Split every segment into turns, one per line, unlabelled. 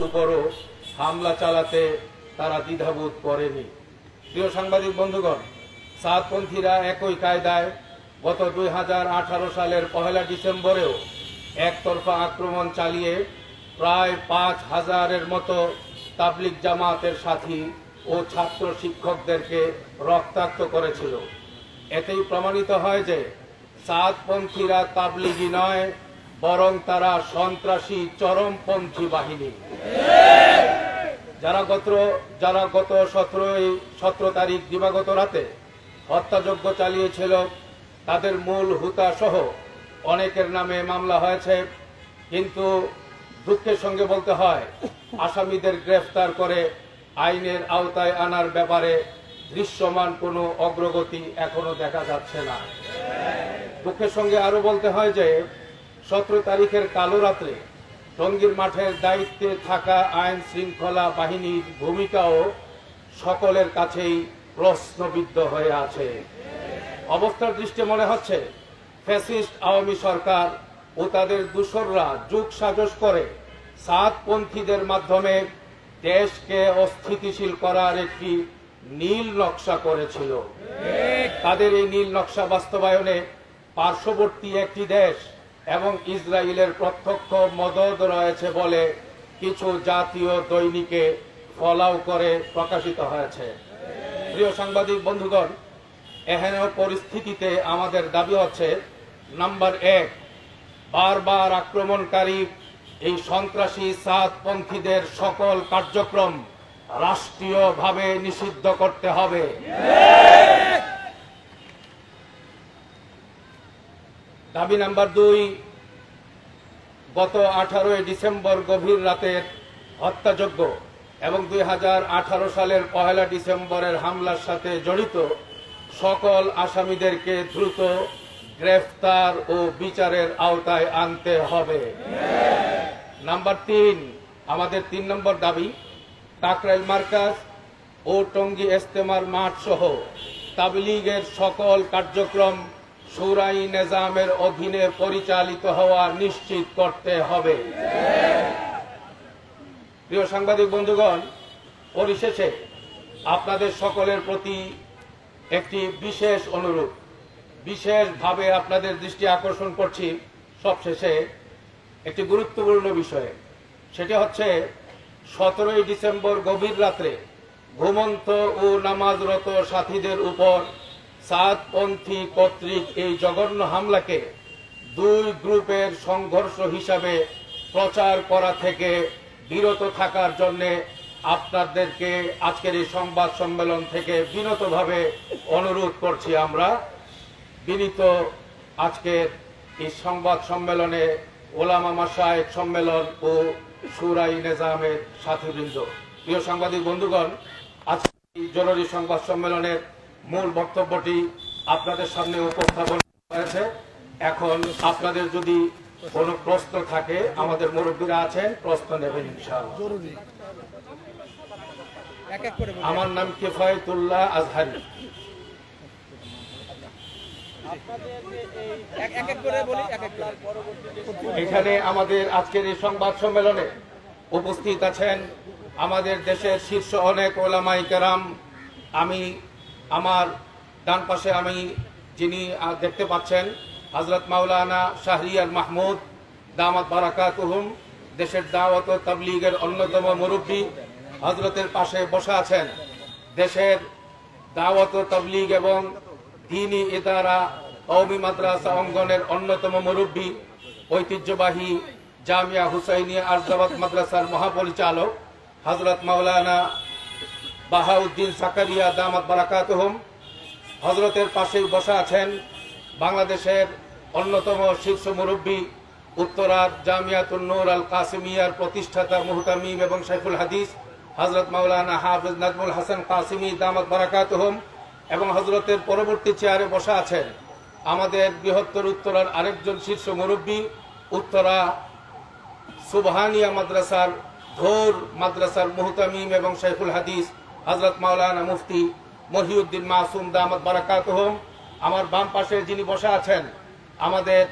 উপরও হামলা চালাতে তারা দ্বিধাবোধ করেনি। প্রিয় সাংবাদিক বন্ধুগণ, সাতপন্থীরা একই কায়দায় গত দুই হাজার আঠারো সালের পহেলা ডিসেম্বরেও একতরফা আক্রমণ চালিয়ে প্রায় পাঁচ হাজারের মতো তাবলিক জামাতের সাথী ও ছাত্র শিক্ষকদেরকে রক্তাক্ত করেছিল। এতেই প্রমাণিত হয় যে সাতপন্থীরা তাবলিগি নয় বরং তারা সন্ত্রাসী চরমপন্থী বাহিনী। যারা গত যারা গত সতেরোই, সতেরো তারিখ দিবাগত রাতে হত্যাযজ্ঞ চালিয়েছিল, তাদের মূল হুতা সহ অনেকের নামে মামলা হয়েছে। কিন্তু দুঃখের সঙ্গে বলতে হয়, আসামিদের গ্রেফতার করে আইনের আওতায় আনার ব্যাপারে দৃশ্যমান কোনো অগ্রগতি এখনও দেখা যাচ্ছে না। দুঃখের সঙ্গে আরও বলতে হয় যে সতেরো তারিখের কালো রাত্রে টঙ্গীর মাঠের দায়িত্বে থাকা আইন শৃঙ্খলা বাহিনীর ভূমিকাও সকলের কাছেই প্রশ্নবিদ্ধ হয়ে আছে। অবস্থার দৃষ্টি মনে হচ্ছে, ফ্যাসিস্ট আওয়ামী সরকার ও তাদের দূষররা যুগ সাজস করে সাতপন্থীদের মাধ্যমে দেশকে অস্থিতিশীল করার একটি নীল নকশা করেছিল। তাদের এই নীল নকশা বাস্তবায়নে পার্শ্ববর্তী একটি দেশ এবং ইসরায়েলের প্রত্যক্ষ মদত রয়েছে বলে কিছু জাতীয় দৈনিকে ফলাও করে প্রকাশিত হয়েছে। প্রিয় সাংবাদিক বন্ধুগণ, এহেন পরিস্থিতিতে আমাদের দাবি হচ্ছে, নাম্বার এক, বারবার আক্রমণকারী এই সন্ত্রাসী সাতপন্থীদের সকল কার্যক্রম রাষ্ট্রীয়ভাবে নিষিদ্ধ করতে হবে। দাবি নাম্বার দুই, গত আঠারোই ডিসেম্বর গভীর রাতের হত্যাযজ্ঞ এবং দুই হাজার আঠারো সালের পহেলা ডিসেম্বরের হামলার সাথে জড়িত সকল আসামিদেরকে দ্রুত গ্রেফতার ও বিচারের আওতায় আনতে হবে। নাম্বার তিন, আমাদের তিন নম্বর দাবি কাকরাইল মার্কাজ ও টঙ্গী এস্তেমার মাঠ সহ তাবলিগের সকল কার্যক্রম সুরাই নিজামের অধীনে পরিচালিত হওয়া নিশ্চিত করতে হবে। প্রিয় সাংবাদিক বন্ধুগণ, পরিশেষে আপনাদের সকলের প্রতি একটি বিশেষ অনুরোধ। বিশেষভাবে আপনাদের দৃষ্টি আকর্ষণ করছি সবশেষে একটি গুরুত্বপূর্ণ বিষয়ে। সেটি হচ্ছে, সতেরোই ডিসেম্বর গভীর রাত্রে ঘুমন্ত ও নামাজরত সাথীদের উপর সাতপন্থী কর্তৃক এই জঘন্য হামলাকে দুই গ্রুপের সংঘর্ষ হিসাবে প্রচার করা থেকে বিরত থাকার জন্য আপনাদেরকে আজকের এই সংবাদ সম্মেলন থেকে বিনতভাবে অনুরোধ করছি আমরা। বিনীত আজকের এই সংবাদ সম্মেলনে ওলামা মাসায়েক সম্মেলন ও সুরাই নিজামের সাথীবৃন্দ। প্রিয় সাংবাদিক বন্ধুগণ আজকে জরুরি সংবাদ সম্মেলনের মূল বক্তব্যটি আপনাদের সামনে উপস্থাপন হয়েছে এখন আপনাদের যদি কোনো প্রশ্ন থাকে আমাদের মুরব্বীরা আছেন প্রশ্ন নেবেন। আমার নাম কিফায়তুল্লাহ আজহারি। এখানে আমাদের আজকের এই সংবাদ সম্মেলনে উপস্থিত আছেন আমাদের দেশের শীর্ষ অনেক ওলামাই কেরাম। আমি আমার ডান পাশে আমি যিনি দেখতে পাচ্ছেন হজরত মাওলানা শাহরিয়ার মাহমুদ, দামাত বারাকাতুহুম, দেশের দাওয়াত ও তাবলিগের অন্যতম মুরব্বী হজরতের পাশে বসে আছেন। দেশের দাওয়াত ও তাবলিগ এবং দিনী ইদারা, কওমি মাদ্রাসা অঙ্গনের অন্যতম মুরব্বী, ঐতিহ্যবাহী জামিয়া হুসাইনিয়া আরজাবাদ মাদ্রাসার মহাপরিচালক হজরত মাওলানা বাহাউদ্দিন সাকারিয়া দামাত বারাকাতুহুম। হজরতের পাশেই বসা আছেন বাংলাদেশের অন্যতম শীর্ষ মুরব্বী, উত্তরার জামিয়াতুল নূর আল কাসিমিয়ার প্রতিষ্ঠাতা মুহতামিম এবং শাইখুল হাদিস হজরত মাওলানা হাফিজ নাজমুল হাসান কাসিমি দামাত বারাকাতুহুম এবং হজরতের পরবর্তী চেয়ারে বসা আছেন আমাদের বৃহত্তর উত্তরার আরেকজন শীর্ষ মুরব্বী, উত্তরা সুবহানিয়া মাদ্রাসার ধোর মাদ্রাসার মুহতামিম এবং শাইখুল হাদিস। হজরত মাওলানা মুফতি মহিউদ্দিন মাসুম দামত বারাকাত বারাকাতুহুম, আমার বাম পাশে যিনি বসে আছেন, আমাদের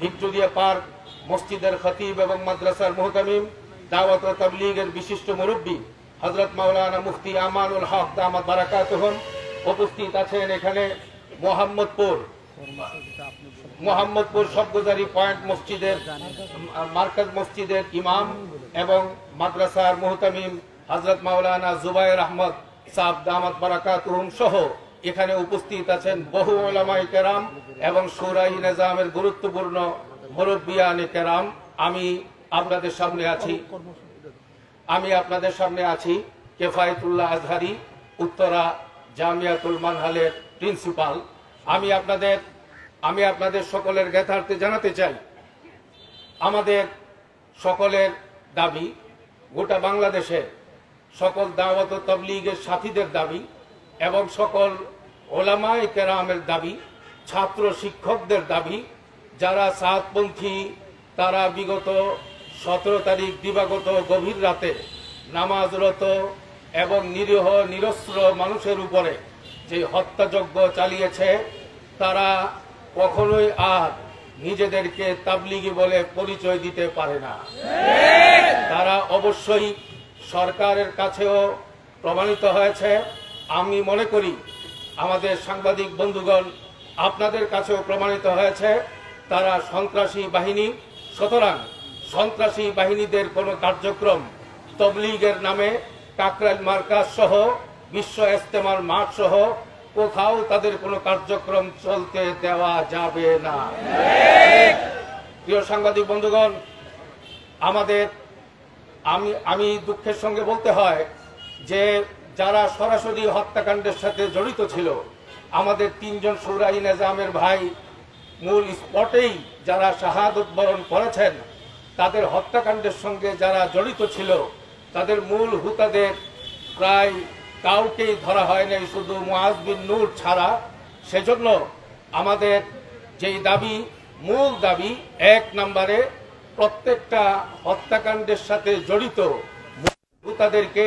ভিক্টোরিয়া পার্ক মসজিদের খতিব এবং মাদ্রাসার মুহতামিম, দাওয়াত ও তাবলীগের বিশিষ্ট মুরব্বী হযরত মাওলানা মুফতি আমানুল হক দামাত বারাকাতুহুম উপস্থিত আছেন এখানে মোহাম্মদপুর। মোহাম্মদপুর সবগুজারি পয়েন্ট মসজিদের, মার্কাজ মসজিদের ইমাম এবং মাদ্রাসার মুহতামিম হযরত মাওলানা জুবাইর আহমদ সহ এখানে উপস্থিত আছেন বহু ওলামাই কেরাম এবং সুরাই নিজামের গুরুত্বপূর্ণ মুরব্বিয়ানে কেরাম। আমি আপনাদের সামনে আছি। আমি আপনাদের সামনে আছি কেফায়েতুল্লাহ আজহারি, উত্তরা জামিয়াতুল মানহালের প্রিন্সিপাল। আমি আপনাদের আমি আপনাদের সকলের জ্ঞাতার্থে জানাতে চাই, আমাদের সকলের দাবি গোটা বাংলাদেশে সকল দাওয়াত তবলিগের সাথীদের দাবি এবং সকল ওলামায় কেরামের দাবি ছাত্র শিক্ষকদের দাবি যারা সাতপন্থী তারা বিগত সতেরো তারিখ দিবাগত গভীর রাতে নামাজরত এবং নিরীহ নিরস্ত্র মানুষের উপরে যে হত্যাযজ্ঞ চালিয়েছে তারা কখনোই আর নিজেদেরকে তাবলিগি বলে পরিচয় দিতে পারে না। তারা অবশ্যই সরকারের কাছেও প্রমাণিত হয়েছে। আমি মনে করি আমাদের সাংবাদিক বন্ধুগণ আপনাদের কাছেও প্রমাণিত হয়েছে, তারা সন্ত্রাসী বাহিনী। সুতরাং সন্ত্রাসী বাহিনীদের কোনো কার্যক্রম তবলিগের নামে কাকরাইল মার্কাজ সহ, বিশ্ব ইস্তেমার মাঠ সহ কোথাও তাদের কোনো কার্যক্রম চলতে দেওয়া যাবে না। প্রিয় সাংবাদিক বন্ধুগণ, আমাদের আমি আমি দুঃখের সঙ্গে বলতে হয় যে যারা সরাসরি হত্যাকাণ্ডের সাথে জড়িত ছিল, আমাদের তিনজন সৌরাই নিজামের ভাই মূল স্পটেই যারা শাহাদত বরণ করেছেন, তাদের হত্যাকাণ্ডের সঙ্গে যারা জড়িত ছিল, তাদের মূল হুতাদের প্রায় কাউকেই ধরা হয় নাই শুধু মুআজ বিন নূর ছাড়া। সেজন্য আমাদের যেই দাবি, মূল দাবি এক নম্বরে প্রত্যেকটা হত্যাকাণ্ডের সাথে জড়িত তাদেরকে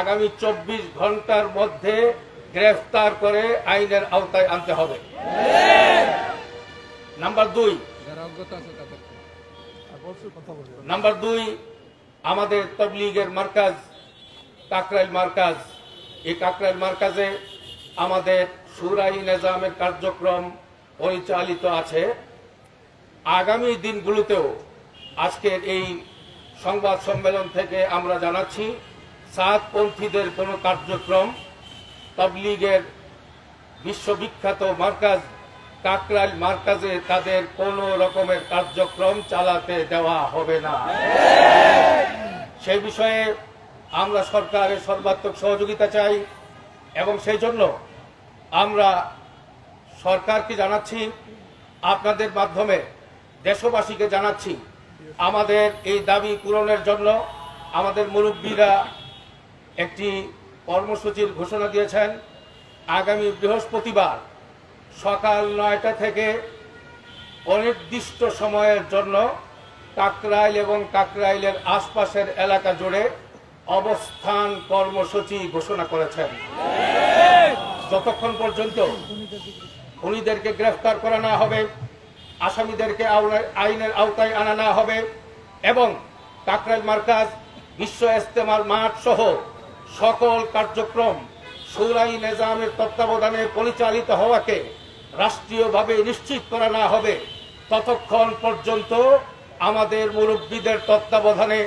আগামী চব্বিশ ঘণ্টার মধ্যে গ্রেফতার করে আইনের আওতায় আনতে হবে। নাম্বার দুই। নাম্বার দুই, আমাদের তবলিগের মার্কাজ, কাকরাইল মার্কাজ। এই কাকরাইল মার্কাজে আমাদের সুরাই নিজামের কার্যক্রম পরিচালিত আছে। আগামী দিনগুলোতেও আজকের এই সংবাদ সম্মেলন থেকে আমরা জানাচ্ছি, সাতপন্থীদের কোনো কার্যক্রম তবলিগের বিশ্ববিখ্যাত মার্কাজ, কাকরাইল মার্কাজে তাদের কোনো রকমের কার্যক্রম চালাতে দেওয়া হবে না। সেই বিষয়ে আমরা সরকারের সর্বাত্মক সহযোগিতা চাই এবং সেই জন্য আমরা সরকারকে জানাচ্ছি, আপনাদের মাধ্যমে দেশবাসীকে জানাচ্ছি আমাদের এই দাবি পূরণের জন্য আমাদের মুরব্বীরা একটি কর্মসূচির ঘোষণা দিয়েছেন। আগামী বৃহস্পতিবার সকাল নয়টা থেকে অনির্দিষ্ট সময়ের জন্য কাকরাইল এবং কাকরাইলের আশপাশের এলাকা জুড়ে অবস্থান কর্মসূচি ঘোষণা করেছেন। যতক্ষণ পর্যন্ত খুনিদেরকে গ্রেফতার করা না হবে আসামিদেরকে আইনের আওতায় আনা না হবে এবং কাকরাইল মার্কাজ, বিশ্ব ইস্তেমার মাঠ সহ সকল কার্যক্রম সৌরাই নিজামের তত্ত্বাবধানে পরিচালিত হওয়াকে রাষ্ট্রীয়ভাবে নিশ্চিত করা না হবে। ততক্ষণ পর্যন্ত আমাদের মুরব্বীদের তত্ত্বাবধানে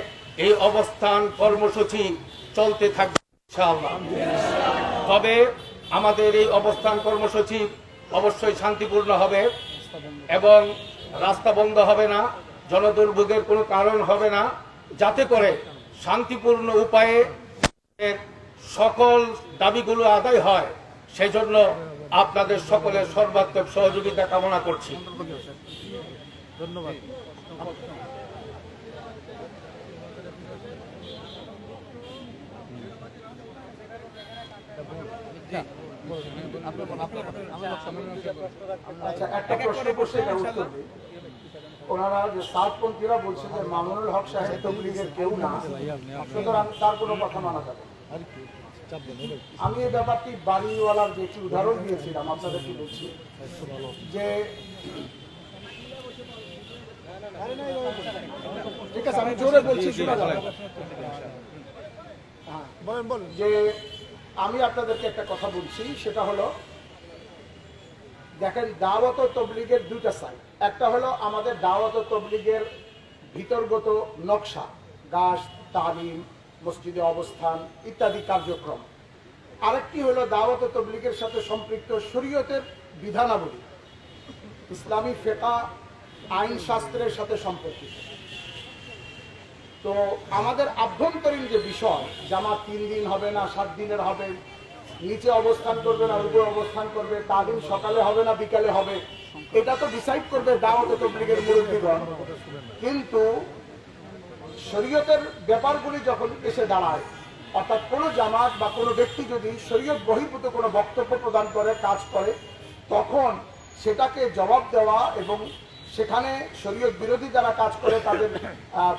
এই অবস্থান কর্মসূচি চলতে থাকবে তবে আমাদের এই অবস্থান কর্মসূচি অবশ্যই শান্তিপূর্ণ হবে। এবং রাস্তা বন্ধ হবে না জনদুর্ভোগের কোনো কারণ হবে না। যাতে করে শান্তিপূর্ণ উপায়ে সকল দাবিগুলো আদায় হয় সেই জন্য আপনাদের সকলের সর্বাত্মক সহযোগিতা কামনা করছি।
ধন্যবাদ।
আচ্ছা একটা প্রশ্ন করছে। ওনারা যে সাতপন্থীরা বলছে যে মামুনুল হক সাহেব তবলিগের কেউ না সুতরাং তার কোনো কথা মানা যাবে। আমি এই ব্যাপারটি বাড়িওয়ালার যে একটি উদাহরণ দিয়েছিলাম আপনাদেরকে বলছি যে ঠিক আছে আমি জোরে বলছি শোনা যাবে
বলেন বলেন
যে আমি আপনাদেরকে একটা কথা বলছি, সেটা হলো, দেখেন, দাওয়াত তবলিগের দুইটা সাইড একটা হলো আমাদের দাওয়াত তবলিগের ভিতরগত নকশা, গাছ, তালিম, মসজিদে অবস্থান ইত্যাদি কার্যক্রম। আরেকটি হলো দাওয়াত তবলিগের সাথে সম্পৃক্ত শরীয়তের বিধানাবলী। ইসলামী ফেকা, আইন শাস্ত্রের সাথে সম্পর্কিত। তো আমাদের আভ্যন্তরীণ যে বিষয়, জামাত তিন দিন হবে না, সাত দিনের হবে, নিচে অবস্থান করবে না, উপরে অবস্থান করবে তালিম সকালে হবে না, বিকালে হবে, এটা তো ডিসাইড করবে দাওয়াত তবলিগের মুরব্বীগণ। কিন্তু শরীয়তের ব্যাপারগুলি যখন এসে দাঁড়ায়, অর্থাৎ কোনো জামাত বা কোনো ব্যক্তি যদি শরীয়ত বহির্ভূত কোনো বক্তব্য প্রদান করে, কাজ করে, তখন সেটাকে জবাব দেওয়া এবং সেখানে শরীয়ত বিরোধী যারা কাজ করে তাদের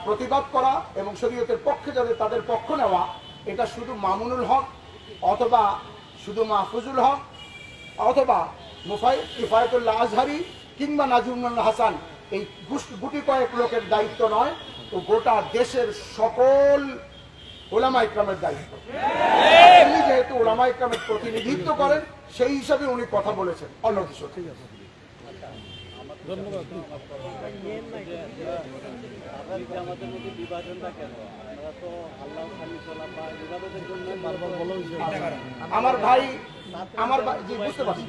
প্রতিবাদ করা এবং শরীয়তের পক্ষে যাদের, তাদের পক্ষ নেওয়া, এটা শুধু মামুনুল হক অথবা শুধু মাহফুজুল হক অথবা মুফাই, কিফায়তুল্লাহ আজহারি কিংবা নাজুমুল হাসান, এই গুটি কয়েক লোকের দায়িত্ব নয় তো গোটা দেশের সকল ওলামা ইকরামের দায়িত্ব তিনি যেহেতু ওলামা ইকরামের প্রতিনিধিত্ব করেন, সেই হিসাবে উনি কথা বলেছেন অন্য কিছু না।
আমাদের মধ্যে বিভাজনটা কেন আমার
ভাই আমার জি বুঝতে পারছি।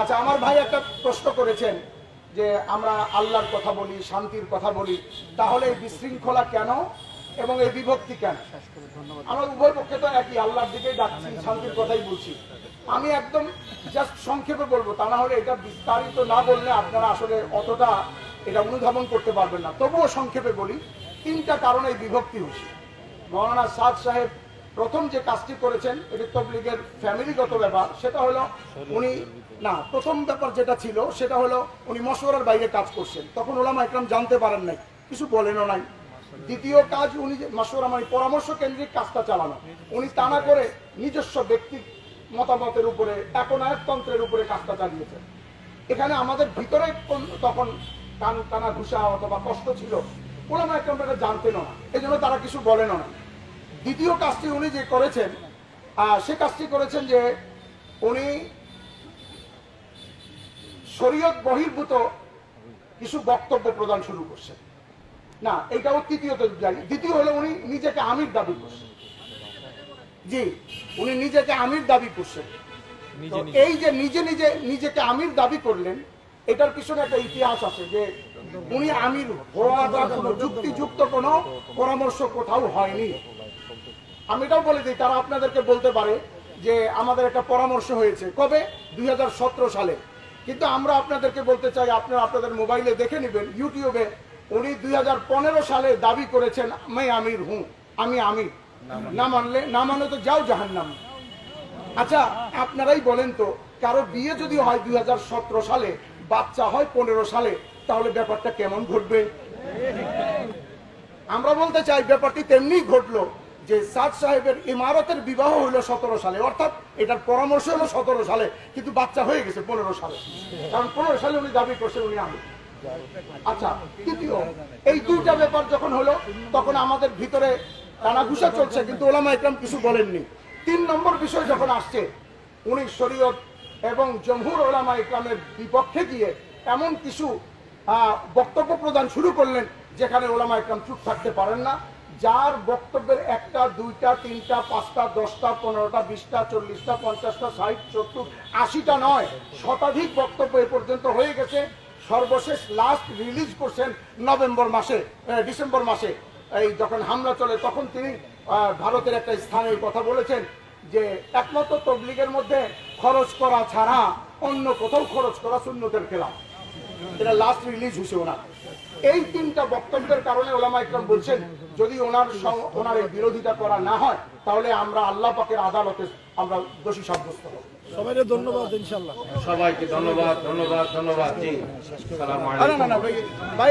আচ্ছা আমার ভাই একটা প্রশ্ন করেছেন যে আমরা আল্লাহর কথা বলি শান্তির কথা বলি তাহলে এই বিশৃঙ্খলা কেন এবং এই বিভক্তি কেন? আমরা উভয় পক্ষে তো একই আল্লাহর দিকেই ডাকছি শান্তির কথাই বলছি। আমি একদম জাস্ট সংক্ষেপে বলব, তা না হলে এটা বিস্তারিত না বললে আপনারা আসলে অতটা এটা অনুধাবন করতে পারবেন না। তবুও সংক্ষেপে বলি, তিনটা কারণে বিভক্তি হয়েছে। মৌলানা সাদ সাহেব প্রথম যে কাজটি করেছেন, এটি তবলিগের ফ্যামিলিগত ব্যাপার, সেটা হলো উনি, না, প্রথম ব্যাপার যেটা ছিল, সেটা হলো উনি মশওয়ারার বাইরে কাজ করছেন। তখন ওলামা একরাম জানতে পারেন নাই, কিছু বলেনও নাই। দ্বিতীয় কাজ উনি মশওয়ারা মানে পরামর্শ কেন্দ্রিক কাজটা চালানো। উনি তা না করে নিজস্ব ব্যক্তি মতামতের উপরে, একনায়কতন্ত্রের উপরে কাজটা চালিয়েছেন এখানে আমাদের ভিতরে তখন কান কানা ঘুষা অথবা কষ্ট ছিল ওলামা একরাম এটা জানতেন না। এই জন্য তারা কিছু বলেন না। দ্বিতীয় কাজটি উনি যে করেছেন সে কাজটি করেছেন যে উনি শরীয়ত বহির্ভূত কিছু বক্তব্য প্রদান শুরু করছেন। না এটাও তৃতীয়ত দ্বিতীয় হলো উনি নিজেকে আমির দাবি করছেন। জি উনি নিজেকে আমির দাবি করছেন। এই যে নিজে নিজে নিজেকে আমির দাবি করলেন এটার পিছনে একটা ইতিহাস আছে যে উনি আমির হওয়াটা কোনো যুক্তিযুক্ত কোনো পরামর্শ কোথাও হয়নি। আমি এটাও বলে দিই তারা আপনাদেরকে বলতে পারে যে আমাদের একটা পরামর্শ হয়েছে কবে? দুই হাজার সতেরো সালে। কিন্তু আমরা আপনাদেরকে বলতে চাই আপনারা আপনাদের মোবাইলে দেখে নেবেন ইউটিউবে উনি দুই হাজার পনেরো সালে দাবি করেছেন আমি আমির হুঁ আমি আমির। না মানলে না মানলে তো যাও জাহান্নাম। আচ্ছা আপনারাই বলেন তো, কারও বিয়ে যদি হয় দুই সালে, বাচ্চা হয় পনেরো সালে, তাহলে ব্যাপারটা কেমন ঘটবে? আমরা বলতে চাই, ব্যাপারটি তেমনি ঘটলো যে সাদ সাহেবের ইমারতের বিবাহ হলো সতেরো সালে, অর্থাৎ এটার পরামর্শ হলো সতেরো সালে, কিন্তু বাচ্চা হয়ে গেছে পনেরো সালে। কারণ পনেরো সালে উনি দাবি করছেন উনি আমি। আচ্ছা তৃতীয়, এই দুইটা ব্যাপার যখন হলো, তখন আমাদের ভিতরে কানাঘুষা চলছে, কিন্তু ওলামা ইকরাম কিছু বলেননি। তিন নম্বর বিষয় যখন আসছে, উনি শরীয়ত এবং জমহুর ওলামা ইকরামের বিপক্ষে গিয়ে এমন কিছু বক্তব্য প্রদান শুরু করলেন, যেখানে ওলামা ইকরাম চুপ থাকতে পারেন না। যার বক্তব্যের একটা, দুইটা, তিনটা, পাঁচটা, দশটা, পনেরোটা, বিশটা, চল্লিশটা, পঞ্চাশটা, ষাট, সত্তর, আশিটা নয়, শতাধিক বক্তব্য এ পর্যন্ত হয়ে গেছে। সর্বশেষ লাস্ট রিলিজ করছেন নভেম্বর মাসে ডিসেম্বর মাসে। এই যখন হামলা চলে তখন তিনি ভারতের একটা স্থানে কথা বলেছেন যে একমাত্র তবলিগের মধ্যে খরচ করা ছাড়া অন্য কোথাও খরচ করা শূন্যতের খেলাফ। এটা লাস্ট রিলিজ হয়েছে ওনার। এই তিনটা বক্তব্যের কারণে ওলামা ইকরাম বলছেন যদি ওনার ওনার এই বিরোধিতা করা না হয় তাহলে আমরা আল্লাহ পাকের আদালতে আমরা দোষী সাব্যস্ত হব।
সবাইকে ধন্যবাদ ইনশাল্লাহ
সবাইকে ধন্যবাদ ধন্যবাদ ধন্যবাদ। জি সালাম
ভাই